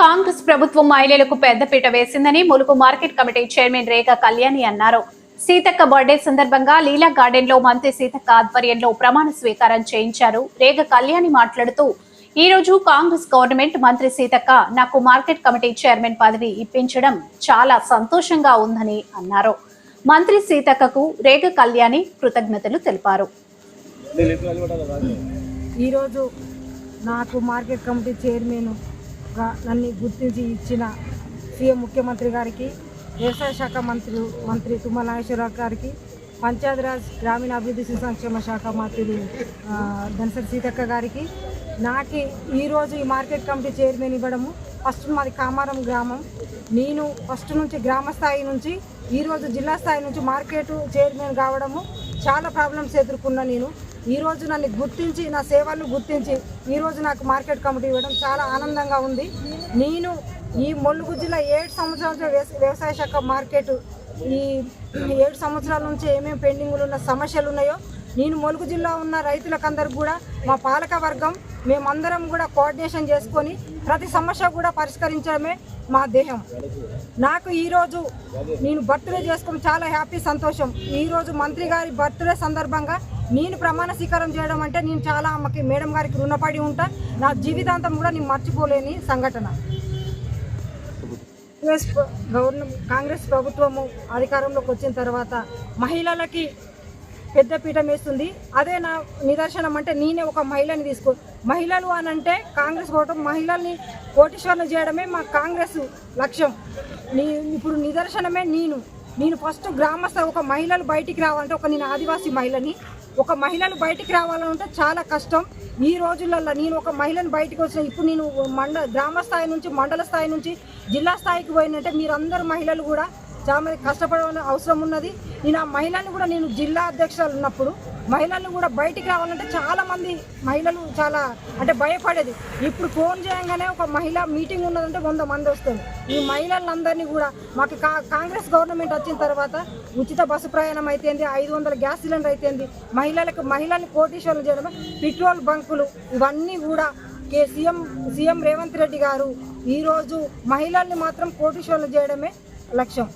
కాంగ్రెస్ ప్రభుత్వం మహిళలకు పెద్దపీట వేసిందని Mulugu market committee chairman Rekha Kalyani అన్నారు. సీతక్క బర్త్డే సందర్భంగా లీలా గార్డెన్లో మంత్రి సీతక్క ఆధ్వర్యంలో ప్రమాణ స్వీకారం చేయించారు. రేఖ కళ్యాణి మాట్లాడుతూ ఈ రోజు కాంగ్రెస్ గవర్నమెంట్ మంత్రి సీతక్క నాకు మార్కెట్ కమిటీ చైర్మన్ పదవి ఇప్పించడం చాలా సంతోషంగా ఉందని అన్నారు. మంత్రి సీతక్కకు రేఖ కళ్యాణి కృతజ్ఞతలు తెలిపారు. ఈరోజు నాకు మార్కెట్ కమిటీ చైర్మన్ నన్ను గుర్తించి ఇచ్చిన సీఎం ముఖ్యమంత్రి గారికి వ్యవసాయ శాఖ మంత్రి మంత్రి తుమ్మల నాగేశ్వరరావు గారికి పంచాయతీరాజ్ గ్రామీణాభివృద్ధి శిశు సంక్షేమ శాఖ మంత్రులు ధనసరి సీతక్క గారికి నాకు ఈరోజు ఈ మార్కెట్ కమిటీ చైర్మన్ ఇవ్వడము ఫస్ట్ మాది కామారం గ్రామం. నేను ఫస్ట్ నుంచి గ్రామ స్థాయి నుంచి ఈరోజు జిల్లా స్థాయి నుంచి మార్కెట్ చైర్మన్ కావడము చాలా ప్రాబ్లమ్స్ ఎదుర్కొన్నా నేను. ఈరోజు నన్ను గుర్తించి నా సేవలను గుర్తించి ఈరోజు నాకు మార్కెట్ కమిటీ ఇవ్వడం చాలా ఆనందంగా ఉంది. నేను ఈ ములుగు జిల్లా ఏడు సంవత్సరాల నుంచి వ్యవసాయ శాఖ మార్కెట్ ఈ ఏడు సంవత్సరాల నుంచి ఏమేమి పెండింగ్లు ఉన్న సమస్యలు ఉన్నాయో నేను ములుగు జిల్లా ఉన్న రైతులకందరికి కూడా మా పాలక వర్గం మేమందరం కూడా కోఆర్డినేషన్ చేసుకొని ప్రతి సమస్య కూడా పరిష్కరించడమే మా దేహం. నాకు ఈరోజు నేను బర్త్డే చేసుకొని చాలా హ్యాపీ సంతోషం. ఈరోజు మంత్రి గారి బర్త్డే సందర్భంగా నేను ప్రమాణ స్వీకారం చేయడం అంటే నేను చాలా అమ్మకి మేడం గారికి రుణపడి ఉంటా. నా జీవితాంతం కూడా నేను మర్చిపోలేని సంఘటన. కాంగ్రెస్ గవర్నమెంట్ కాంగ్రెస్ ప్రభుత్వము అధికారంలోకి వచ్చిన తర్వాత మహిళలకి పెద్దపీఠం వేస్తుంది. అదే నా నిదర్శనం అంటే నేనే ఒక మహిళని తీసుకో మహిళలు అని అంటే కాంగ్రెస్ కోటం మహిళల్ని కోటీశ్వరులు చేయడమే మా కాంగ్రెస్ లక్ష్యం. నీ ఇప్పుడు నిదర్శనమే నేను. నేను ఫస్ట్ గ్రామస్థ ఒక మహిళలు బయటికి రావాలంటే ఒక నేను ఆదివాసీ మహిళని ఒక మహిళను బయటికి రావాలంటే చాలా కష్టం. ఈ రోజులలో నేను ఒక మహిళను బయటికి వచ్చిన ఇప్పుడు నేను మండ గ్రామ స్థాయి నుంచి మండల స్థాయి నుంచి జిల్లా స్థాయికి పోయినంటే మీరందరూ మహిళలు కూడా చాలా కష్టపడవలసిన అవసరం ఉన్నది. నేను ఆ మహిళల్ని కూడా నేను జిల్లా అధ్యక్షులు ఉన్నప్పుడు మహిళలను కూడా బయటికి రావాలంటే చాలా మంది మహిళలు చాలా అంటే భయపడేది. ఇప్పుడు ఫోన్ చేయగానే ఒక మహిళ మీటింగ్ ఉన్నదంటే వంద మంది వస్తుంది ఈ మహిళలందరినీ కూడా మాకు కా కాంగ్రెస్ గవర్నమెంట్ వచ్చిన తర్వాత ఉచిత బస్సు ప్రయాణం అయితేంది ఐదు వందల గ్యాస్ సిలిండర్ అయితేంది మహిళలకు మహిళల్ని కోటీశ్వరులు చేయడం పెట్రోల్ బంకులు ఇవన్నీ కూడా K CM CM Revanth Reddy గారు ఈరోజు మహిళల్ని మాత్రం కోటీశ్వరులు చేయడమే లక్ష్యం.